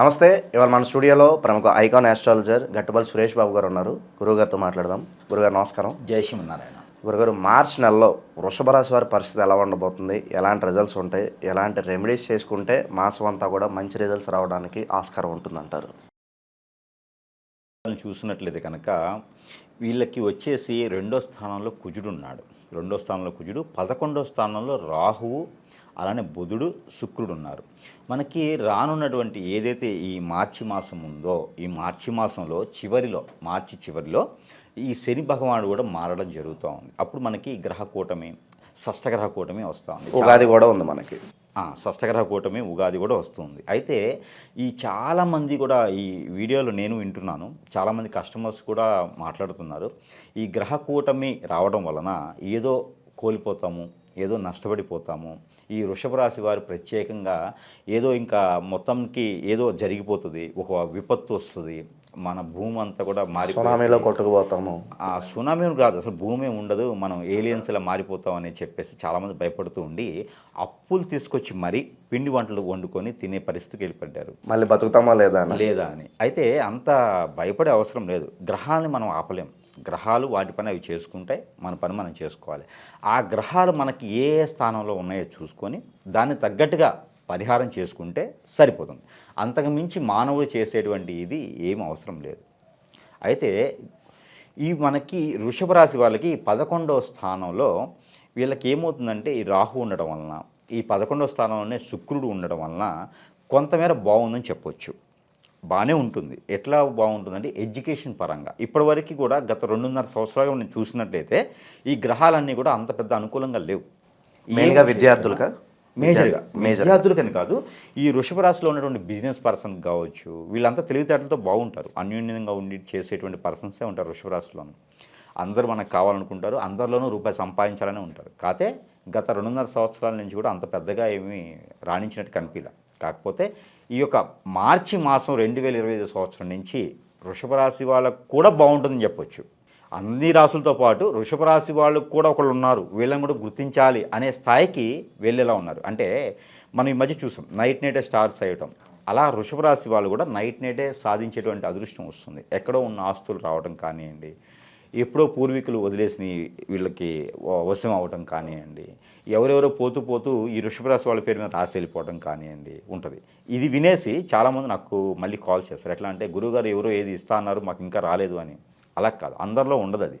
నమస్తే ఇవాళ మన స్టూడియోలో ప్రముఖ ఐకాన్ ఆస్ట్రాలజర్ గట్టుబల్ సురేష్ బాబు గారు ఉన్నారు. గురువుగారితో మాట్లాడదాం. గురుగారు నమస్కారం. జై శ్రీమన్నారాయణ. గురుగారు మార్చ్ నెలలో వృషభ రాశి వారి పరిస్థితి ఎలా ఉండబోతుంది? ఎలాంటి రిజల్ట్స్ ఉంటాయి? ఎలాంటి రెమెడీస్ చేసుకుంటే మాసం అంతా కూడా మంచి రిజల్ట్స్ రావడానికి ఆస్కారం ఉంటుందంటారు? చూసినట్లయితే కనుక వీళ్ళకి వచ్చేసి రెండో స్థానంలో కుజుడు ఉన్నాడు. రెండో స్థానంలో కుజుడు పదకొండో స్థానంలో రాహువు అలానే బుధుడు శుక్రుడు ఉన్నారు మనకి రానున్నటువంటి ఏదైతే ఈ మార్చి మాసం ఉందో ఈ మార్చి మాసంలో చివరిలో మార్చి చివరిలో ఈ శని భగవానుడు కూడా మారడం జరుగుతూ ఉంది. అప్పుడు మనకి గ్రహ కూటమి షష్టగ్రహ కూటమి వస్తూ ఉంది. ఉగాది కూడా ఉంది మనకి. షష్టగ్రహ కూటమి ఉగాది కూడా వస్తుంది. అయితే ఈ చాలామంది కూడా ఈ వీడియోలో నేను వింటున్నాను. చాలామంది కస్టమర్స్ కూడా మాట్లాడుతున్నారు. ఈ గ్రహ కూటమి రావడం వలన ఏదో కోల్పోతాము ఏదో నష్టపడిపోతాము. ఈ వృషభ రాశి వారు ప్రత్యేకంగా ఏదో ఇంకా మొత్తంకి ఏదో జరిగిపోతుంది. ఒక విపత్తు వస్తుంది. మన భూమి అంతా కూడా మారి సునామీలో కొట్టుకుపోతాము. ఆ సునామీ కాదు. అసలు భూమి ఉండదు. మనం ఏలియన్స్ ఇలా మారిపోతాం అని చెప్పేసి చాలామంది భయపడుతూ ఉండి అప్పులు తీసుకొచ్చి మరీ పిండి వంటలు వండుకొని తినే పరిస్థితికి వెళ్ళిపడ్డారు మళ్ళీ బతుకుతామా లేదా లేదా అని. అయితే అంత భయపడే అవసరం లేదు. గ్రహాలని మనం ఆపలేం. గ్రహాలు వాటి పని అవి చేసుకుంటాయి మన పని మనం చేసుకోవాలి. ఆ గ్రహాలు మనకి ఏ ఏ స్థానంలో ఉన్నాయో చూసుకొని దాన్ని తగ్గట్టుగా పరిహారం చేసుకుంటే సరిపోతుంది. అంతకు మించి మానవుడు చేసేటువంటి ఇది ఏం అవసరం లేదు. అయితే ఈ మనకి వృషభ రాశి వాళ్ళకి పదకొండవ స్థానంలో వీళ్ళకి ఏమవుతుందంటే ఈ రాహు ఉండడం వలన ఈ పదకొండవ స్థానంలోనే శుక్రుడు ఉండడం వలన కొంతమేర బాగుందని చెప్పొచ్చు. బాగానే ఉంటుంది. ఎట్లా బాగుంటుందంటే ఎడ్యుకేషన్ పరంగా. ఇప్పటివరకు కూడా గత రెండున్నర సంవత్సరాలుగా నేను చూసినట్లయితే ఈ గ్రహాలన్నీ కూడా అంత పెద్ద అనుకూలంగా లేవు. మెయిన్గా విద్యార్థులుగా మేజర్గా మేజర్ విద్యార్థులకని కాదు. ఈ వృషభ రాశిలో ఉన్నటువంటి బిజినెస్ పర్సన్ కావచ్చు వీళ్ళంతా తెలివితేటలతో బాగుంటారు అన్యోన్యంగా ఉండి చేసేటువంటి పర్సన్సే ఉంటారు వృషభ రాశిలోను. అందరూ మనకు కావాలనుకుంటారు. అందరిలోనూ రూపాయి సంపాదించాలని ఉంటారు. కాకపోతే గత రెండున్నర సంవత్సరాల నుంచి కూడా అంత పెద్దగా ఏమీ రాణించినట్టు కనిపించలే కాకపోతే ఈ యొక్క మార్చి మాసం రెండు వేల ఇరవై ఐదు సంవత్సరం నుంచి వృషభ రాశి వాళ్ళకు కూడా బాగుంటుందని చెప్పొచ్చు. అన్ని రాసులతో పాటు వృషభ రాశి వాళ్ళు కూడా ఒకళ్ళు ఉన్నారు వీళ్ళని కూడా గుర్తించాలి అనే స్థాయికి వెళ్ళేలా ఉన్నారు. అంటే మనం ఈ మధ్య చూసాం నైట్ నైటే స్టార్స్ అయ్యటం అలా వృషభ రాశి వాళ్ళు కూడా నైట్ నైటే సాధించేటువంటి అదృష్టం వస్తుంది. ఎక్కడో ఉన్న ఆస్తులు రావడం కానివ్వండి ఎప్పుడో పూర్వీకులు వదిలేసిన వీళ్ళకి అవసరం వశం కానివ్వండి. ఎవరెవరో పోతూ పోతూ ఈ వృషభరాశి వాళ్ళ పేరు మీద రాసి వెళ్ళిపోవడం కానివ్వండి ఉంటుంది. ఇది వినేసి చాలామంది నాకు మళ్ళీ కాల్ చేస్తారు. ఎట్లా అంటే గురువుగారు ఎవరో ఏది ఇస్తా అన్నారు మాకు ఇంకా రాలేదు అని. అలా కాదు. అందరిలో ఉండదు అది.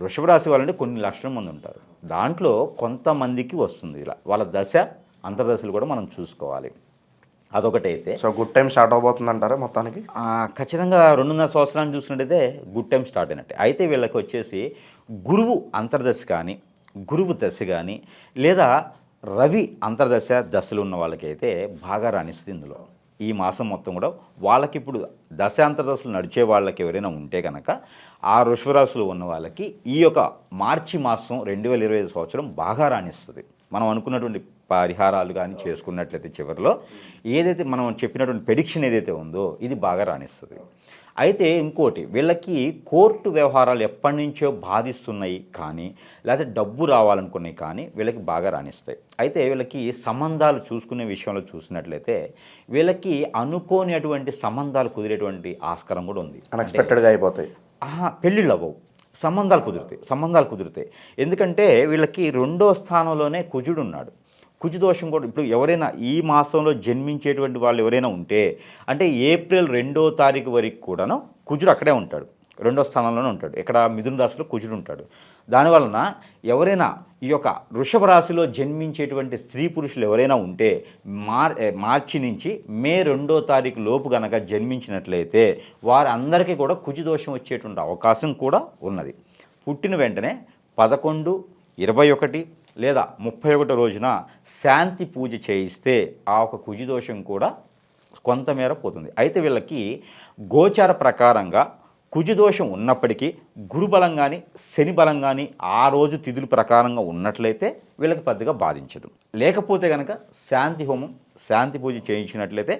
వృషభరాశి వాళ్ళంటే కొన్ని లక్షల మంది ఉంటారు. దాంట్లో కొంతమందికి వస్తుంది ఇలా. వాళ్ళ దశ అంతర్దశలు కూడా మనం చూసుకోవాలి. అదొకటైతే. సో గుడ్ టైం స్టార్ట్ అవబోతుంది అంటారా మొత్తానికి ఖచ్చితంగా రెండున్నర సంవత్సరాలు చూసినట్టయితే గుడ్ టైం స్టార్ట్ అయినట్టే. అయితే వీళ్ళకి వచ్చేసి గురువు అంతర్దశ కానీ గురువు దశ కానీ లేదా రవి అంతర్దశ దశలు ఉన్న వాళ్ళకైతే బాగా రాణిస్తుంది ఇందులో. ఈ మాసం మొత్తం కూడా వాళ్ళకి ఇప్పుడు దశ అంతర్దశలు నడిచే వాళ్ళకి ఎవరైనా ఉంటే కనుక ఆ వృషభరాశులు ఉన్న వాళ్ళకి ఈ యొక్క మార్చి మాసం రెండు వేల ఇరవై ఐదు సంవత్సరం బాగా రాణిస్తుంది. మనం అనుకున్నటువంటి పరిహారాలు కానీ చేసుకున్నట్లయితే చివరిలో ఏదైతే మనం చెప్పినటువంటి ప్రెడిక్షన్ ఏదైతే ఉందో ఇది బాగా రాణిస్తుంది. అయితే ఇంకోటి వీళ్ళకి కోర్టు వ్యవహారాలు ఎప్పటి నుంచో బాధిస్తున్నాయి కానీ లేకపోతే డబ్బు రావాలనుకున్నాయి కానీ వీళ్ళకి బాగా రాణిస్తాయి. అయితే వీళ్ళకి సంబంధాలు చూసుకునే విషయంలో చూసినట్లయితే వీళ్ళకి అనుకోనిటువంటి సంబంధాలు కుదిరేటువంటి ఆస్కారం కూడా ఉంది. అన్ఎక్స్పెక్టెడ్గా అయిపోతాయి. ఆహా పెళ్ళిళ్ళు అవ్వవు. సంబంధాలు కుదురుతాయి. సంబంధాలు కుదురుతాయి. ఎందుకంటే వీళ్ళకి రెండో స్థానంలోనే కుజుడు ఉన్నాడు. కుజుదోషం కూడా ఇప్పుడు ఎవరైనా ఈ మాసంలో జన్మించేటువంటి వాళ్ళు ఎవరైనా ఉంటే అంటే ఏప్రిల్ రెండో తారీఖు వరకు కూడాను కుజుడు అక్కడే ఉంటాడు. రెండో స్థానంలోనే ఉంటాడు. ఇక్కడ మిథున రాశిలో కుజుడు ఉంటాడు. దానివలన ఎవరైనా ఈ యొక్క వృషభ రాశిలో జన్మించేటువంటి స్త్రీ పురుషులు ఎవరైనా ఉంటే మార్ మార్చి నుంచి మే రెండో తారీఖు లోపు గనక జన్మించినట్లయితే వారందరికీ కూడా కుజుదోషం వచ్చేటువంటి అవకాశం కూడా ఉన్నది. పుట్టిన వెంటనే పదకొండు ఇరవై ఒకటి లేదా ముప్పై ఒకటో రోజున శాంతి పూజ చేయిస్తే ఆ ఒక కుజిదోషం కూడా కొంతమేర పోతుంది. అయితే వీళ్ళకి గోచార ప్రకారంగా కుజుదోషం ఉన్నప్పటికీ గురుబలం కానీ శని బలం కానీ ఆ రోజు తిథుల ప్రకారంగా ఉన్నట్లయితే వీళ్ళకి పెద్దగా బాధించదు. లేకపోతే కనుక శాంతి హోమం శాంతి పూజ చేయించినట్లయితే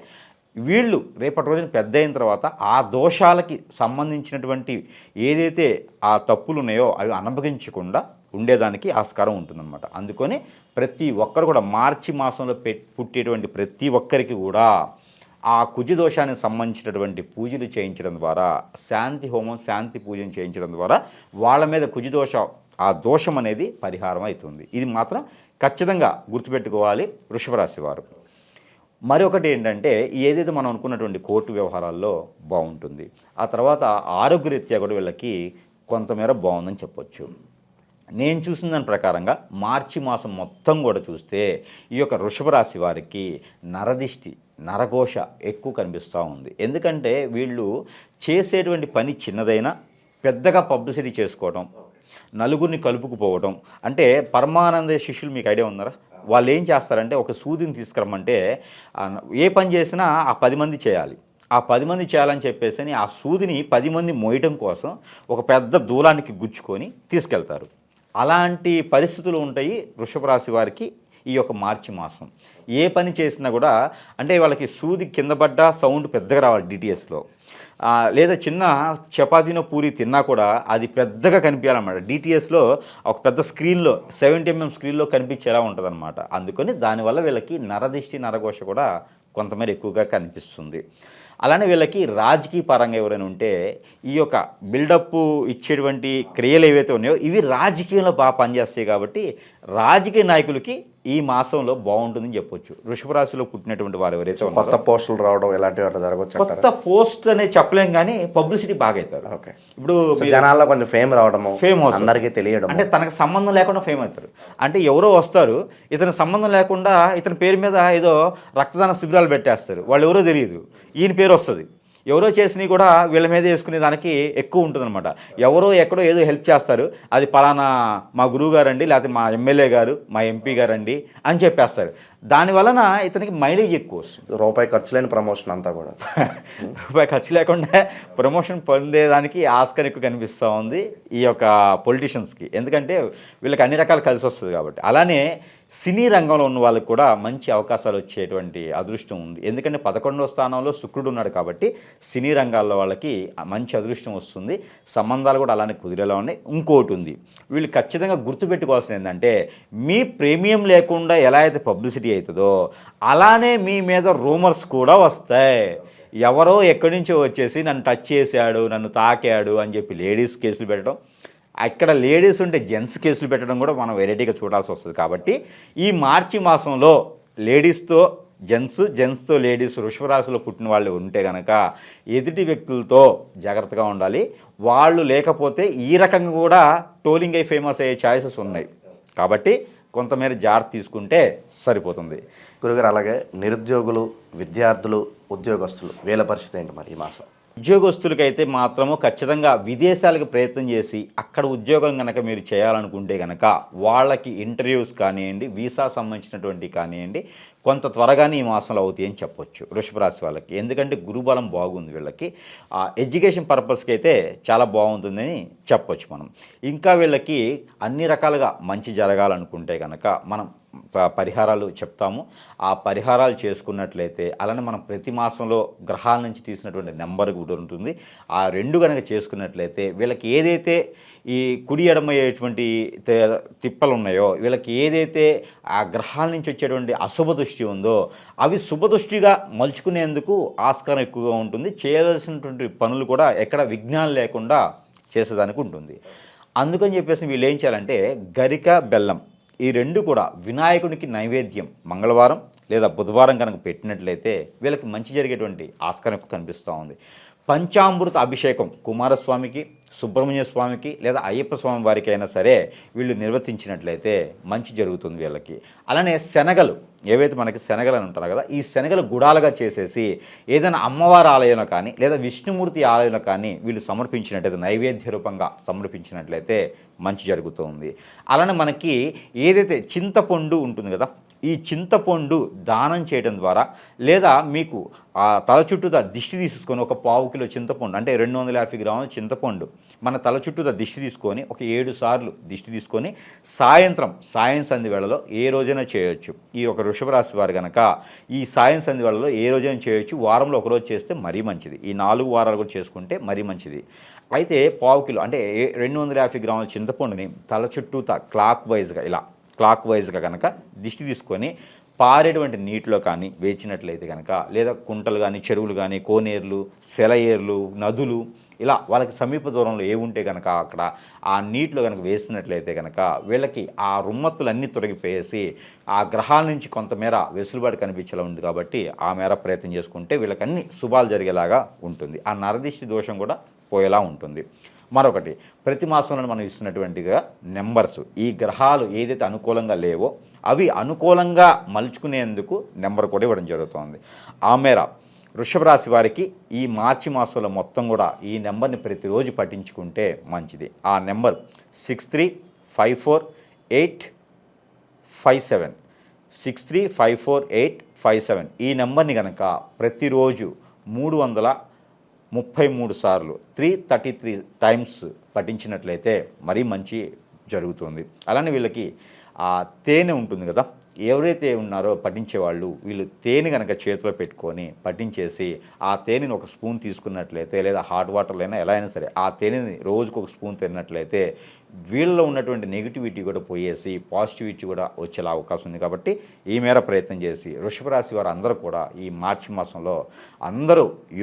వీళ్ళు రేపటి రోజున పెద్ద అయిన తర్వాత ఆ దోషాలకి సంబంధించినటువంటి ఏదైతే ఆ తప్పులు ఉన్నాయో అవి అనుభవించకుండా ఉండేదానికి ఆస్కారం ఉంటుందన్నమాట. అందుకని ప్రతి ఒక్కరు కూడా మార్చి మాసంలో పె పుట్టేటువంటి ప్రతి ఒక్కరికి కూడా ఆ కుజ దోషానికి సంబంధించినటువంటి పూజలు చేయించడం ద్వారా శాంతి హోమం శాంతి పూజను చేయించడం ద్వారా వాళ్ళ మీద కుజ దోషం ఆ దోషం అనేది పరిహారం అవుతుంది. ఇది మాత్రం ఖచ్చితంగా గుర్తుపెట్టుకోవాలి వృషభరాశి వారు. మరొకటి ఏంటంటే ఏదైతే మనం అనుకున్నటువంటి కోర్టు వ్యవహారాల్లో బాగుంటుంది ఆ తర్వాత ఆరోగ్యరీత్యా కూడా వీళ్ళకి కొంతమేర బాగుందని చెప్పొచ్చు. నేను చూసిన దాని ప్రకారంగా మార్చి మాసం మొత్తం కూడా చూస్తే ఈ యొక్క వృషభ రాశి వారికి నరదిష్టి నరఘోష ఎక్కువ కనిపిస్తూ ఉంది. ఎందుకంటే వీళ్ళు చేసేటువంటి పని చిన్నదైనా పెద్దగా పబ్లిసిటీ చేసుకోవడం నలుగురిని కలుపుకుపోవడం అంటే పరమానంద శిష్యులు మీకు ఐడియా ఉన్నారా? వాళ్ళు ఏం చేస్తారంటే ఒక సూదిని తీసుకురమ్మంటే ఏ పని చేసినా ఆ పది మంది చేయాలి. ఆ పది మంది చేయాలని చెప్పేసి ఆ సూదిని పది మంది మోయటం కోసం ఒక పెద్ద దూలానికి గుచ్చుకొని తీసుకెళ్తారు. అలాంటి పరిస్థితులు ఉంటాయి వృషభ రాశి వారికి ఈ యొక్క మార్చి మాసం. ఏ పని చేసినా కూడా అంటే వాళ్ళకి సూది కింద పడ్డా సౌండ్ పెద్దగా రావాలి డిటిఎస్లో లేదా చిన్న చపాతీనో పూరి తిన్నా కూడా అది పెద్దగా కనిపించాలన్నమాట. డిటిఎస్లో ఒక పెద్ద స్క్రీన్లో సెవెంటీ ఎంఎం స్క్రీన్లో కనిపించేలా ఉంటుందన్నమాట. అందుకని దానివల్ల వీళ్ళకి నరదిష్టి నరఘోష కూడా కొంతమేర ఎక్కువగా కనిపిస్తుంది. అలానే వీళ్ళకి రాజకీయ పరంగా ఎవరైనా ఉంటే ఈ యొక్క బిల్డప్ ఇచ్చేటువంటి క్రియలు ఏవైతే ఉన్నాయో ఇవి రాజకీయంలో బాగా పనిచేస్తాయి కాబట్టి రాజకీయ నాయకులకి ఈ మాసంలో బాగుంటుందని చెప్పొచ్చు. వృషభ రాశిలో పుట్టినటువంటి వారు ఎవరైతే కొత్త పోస్టులు రావడం ఇలాంటివి జరగవచ్చు కొత్త పోస్ట్ అనే చెప్పలేం కానీ పబ్లిసిటీ బాగా అవుతారు. ఓకే. ఇప్పుడు జనాల్లో కొంచెం ఫేమ్ రావడము ఫేమ్. అందరికీ తెలియడం అంటే తనకు సంబంధం లేకుండా ఫేమ్ అవుతారు. అంటే ఎవరో వస్తారు ఇతని సంబంధం లేకుండా ఇతని పేరు మీద ఏదో రక్తదాన శిబిరాలు పెట్టేస్తారు. వాళ్ళు ఎవరో తెలియదు. ఈయన పేరు వస్తుంది. ఎవరో చేసినవి కూడా వీళ్ళ మీద వేసుకునే దానికి ఎక్కువ ఉంటుందన్నమాట. ఎవరో ఎక్కడో ఏదో హెల్ప్ చేస్తారు. అది పలానా మా గురువు గారండి లేకపోతే మా ఎమ్మెల్యే గారు మా ఎంపీ గారండి అని చెప్పేస్తారు. దాని వలన ఇతనికి మైలేజ్ ఎక్కువ వస్తుంది. రూపాయి ఖర్చు లేని ప్రమోషన్ అంతా కూడా. రూపాయి ఖర్చు లేకుండా ప్రమోషన్ పొందేదానికి ఆస్కర్ ఎక్కువ కనిపిస్తూ ఉంది ఈ యొక్క పొలిటీషియన్స్కి ఎందుకంటే వీళ్ళకి అన్ని రకాలు కలిసి వస్తుంది కాబట్టి. అలానే సినీ రంగంలో ఉన్న వాళ్ళకి కూడా మంచి అవకాశాలు వచ్చేటువంటి అదృష్టం ఉంది. ఎందుకంటే పదకొండవ స్థానంలో శుక్రుడు ఉన్నాడు కాబట్టి సినీ రంగాల్లో వాళ్ళకి మంచి అదృష్టం వస్తుంది. సంబంధాలు కూడా అలానే కుదిరేలా ఉన్నాయి. ఇంకోటి ఉంది. వీళ్ళు ఖచ్చితంగా గుర్తుపెట్టుకోవాల్సింది ఏంటంటే మీ ప్రీమియం లేకుండా ఎలా అయితే పబ్లిసిటీ అవుతుందో. అలానే మీ మీద రూమర్స్ కూడా వస్తాయి. ఎవరో ఎక్కడి నుంచో వచ్చేసి నన్ను టచ్ చేశాడు నన్ను తాకాడు అని చెప్పి లేడీస్ కేసులు పెట్టడం. అక్కడ లేడీస్ ఉంటే జెంట్స్ కేసులు పెట్టడం కూడా మనం వెరైటీగా చూడాల్సి వస్తుంది. కాబట్టి ఈ మార్చి మాసంలో లేడీస్తో జెంట్స్ జెంట్స్తో లేడీస్ వృషభరాశిలో పుట్టిన వాళ్ళు ఉంటే కనుక ఎదుటి వ్యక్తులతో జాగ్రత్తగా ఉండాలి. వాళ్ళు లేకపోతే ఈ రకంగా కూడా టోలింగ్ అయి ఫేమస్ అయ్యే ఛాయిసెస్ ఉన్నాయి. కాబట్టి కొంతమేర జాగ్రత్త తీసుకుంటే సరిపోతుంది. గురుగారు అలాగే నిరుద్యోగులు విద్యార్థులు ఉద్యోగస్తులు వీళ్ళ పరిస్థితి ఏంటి మరి ఈ మాసం? ఉద్యోగస్తులకైతే మాత్రము ఖచ్చితంగా విదేశాలకు ప్రయత్నం చేసి అక్కడ ఉద్యోగం కనుక మీరు చేయాలనుకుంటే కనుక వాళ్ళకి ఇంటర్వ్యూస్ కానివ్వండి వీసా సంబంధించినటువంటి కానివ్వండి కొంత త్వరగానే ఈ మాసంలో అవుతాయి అని చెప్పొచ్చు వృషభరాశి వాళ్ళకి. ఎందుకంటే గురుబలం బాగుంది వీళ్ళకి. ఆ ఎడ్యుకేషన్ పర్పస్కి అయితే చాలా బాగుంటుందని చెప్పొచ్చు మనం. ఇంకా వీళ్ళకి అన్ని రకాలుగా మంచి జరగాలనుకుంటే కనుక మనం ప- పరిహారాలు చెప్తాము. ఆ పరిహారాలు చేసుకున్నట్లయితే అలానే మనం ప్రతి మాసంలో గ్రహాల నుంచి తీసినటువంటి నెంబర్ కూడా ఉంటుంది. ఆ రెండు కనుక చేసుకున్నట్లయితే వీళ్ళకి ఏదైతే ఈ కుడి ఎడమయ్యేటువంటి తిప్పలు ఉన్నాయో వీళ్ళకి ఏదైతే ఆ గ్రహాల నుంచి వచ్చేటువంటి అశుభ దృష్టి ఉందో అవి శుభదృష్టిగా మలుచుకునేందుకు ఆస్కారం ఎక్కువగా ఉంటుంది. చేయవలసినటువంటి పనులు కూడా ఎక్కడ విఘ్నాలు లేకుండా చేసేదానికి ఉంటుంది. అందుకని చెప్పేసి వీళ్ళు ఏం చేయాలంటే గరిక బెల్లం ఈ రెండు కూడా వినాయకునికి నైవేద్యం మంగళవారం లేదా బుధవారం కనుక పెట్టినట్లయితే వీళ్ళకి మంచి జరిగేటువంటి ఆస్కారం ఎక్కువ కనిపిస్తూ ఉంది. పంచామృత అభిషేకం కుమారస్వామికి సుబ్రహ్మణ్య స్వామికి లేదా అయ్యప్ప స్వామి వారికి అయినా సరే వీళ్ళు నిర్వర్తించినట్లయితే మంచి జరుగుతుంది వీళ్ళకి. అలానే శనగలు ఏవైతే మనకి శనగలు అని ఉంటారు కదా ఈ శనగలు గుడాలుగా చేసేసి ఏదైనా అమ్మవారి ఆలయంలో కానీ లేదా విష్ణుమూర్తి ఆలయంలో కానీ వీళ్ళు సమర్పించినట్లయితే నైవేద్య రూపంగా సమర్పించినట్లయితే మంచి జరుగుతుంది. అలానే మనకి ఏదైతే చింతపండు ఉంటుంది కదా ఈ చింతపండు దానం చేయడం ద్వారా లేదా మీకు ఆ తల చుట్టూదా దిష్టి తీసుకొని ఒక పావు కిలో చింతపండు అంటే రెండు వందల యాభై గ్రాముల చింతపండు మన తల చుట్టూదా దిష్టి తీసుకొని ఒక ఏడు సార్లు దిష్టి తీసుకొని సాయంత్రం సాయం సంధి వేళలో ఏ రోజైనా చేయొచ్చు. ఈ ఒక వృషభ రాశి వారు కనుక ఈ సాయం సంధి వేళలో ఏ రోజైనా చేయొచ్చు. వారంలో ఒక రోజు చేస్తే మరీ మంచిది. ఈ నాలుగు వారాలు కూడా చేసుకుంటే మరీ మంచిది. అయితే పావు కిలో అంటే రెండు వందల యాభై గ్రాముల చింతపండుని తల చుట్టూతా క్లాక్ వైజ్గా ఇలా క్లాక్ వైజ్గా కనుక దిష్టి తీసుకొని పారేటువంటి నీటిలో కానీ వేచినట్లయితే కనుక లేదా కుంటలు కానీ చెరువులు కానీ కోనేర్లు సెలయేర్లు నదులు ఇలా వాళ్ళకి సమీప దూరంలో ఏ ఉంటే కనుక అక్కడ ఆ నీటిలో కనుక వేసినట్లయితే కనుక వీళ్ళకి ఆ రుమ్మత్తులన్నీ తొలగిపోయేసి ఆ గ్రహాల నుంచి కొంతమేర వెసులుబాటు కనిపించేలా ఉంది కాబట్టి ఆ మేర ప్రయత్నం చేసుకుంటే వీళ్ళకి అన్ని శుభాలు జరిగేలాగా ఉంటుంది. ఆ నరదిష్టి దోషం కూడా పోయేలా ఉంటుంది. మరొకటి ప్రతి మాసంలో మనం ఇస్తున్నటువంటిగా నెంబర్స్. ఈ గ్రహాలు ఏదైతే అనుకూలంగా లేవో అవి అనుకూలంగా మలుచుకునేందుకు నెంబర్ కూడా ఇవ్వడం జరుగుతుంది. ఆ మేర వృషభ రాశి వారికి ఈ మార్చి మాసంలో మొత్తం కూడా ఈ నెంబర్ని ప్రతిరోజు పఠించుకుంటే మంచిది. ఆ number six three five four eight five seven. Six three five four eight five seven. ఈ నెంబర్ని కనుక ప్రతిరోజు మూడు వందల ముప్పై మూడు సార్లు త్రీ థర్టీ త్రీ టైమ్స్ పఠించినట్లయితే మరీ మంచి జరుగుతుంది. అలానే వీళ్ళకి ఆ తేనె ఉంటుంది కదా ఎవరైతే ఉన్నారో పఠించేవాళ్ళు వీళ్ళు తేనె కనుక చేతిలో పెట్టుకొని పట్టించేసి ఆ తేనెని ఒక స్పూన్ తీసుకున్నట్లయితే లేదా హాట్ వాటర్లో అయినా ఎలా అయినా సరే ఆ తేనెని రోజుకు ఒక స్పూన్ తిన్నట్లయితే వీళ్ళలో ఉన్నటువంటి నెగిటివిటీ కూడా పోయేసి పాజిటివిటీ కూడా వచ్చేలా అవకాశం ఉంది. కాబట్టి ఈ మేర ప్రయత్నం చేసి వృషభ రాశి వారు అందరూ కూడా ఈ మార్చి మాసంలో అందరూ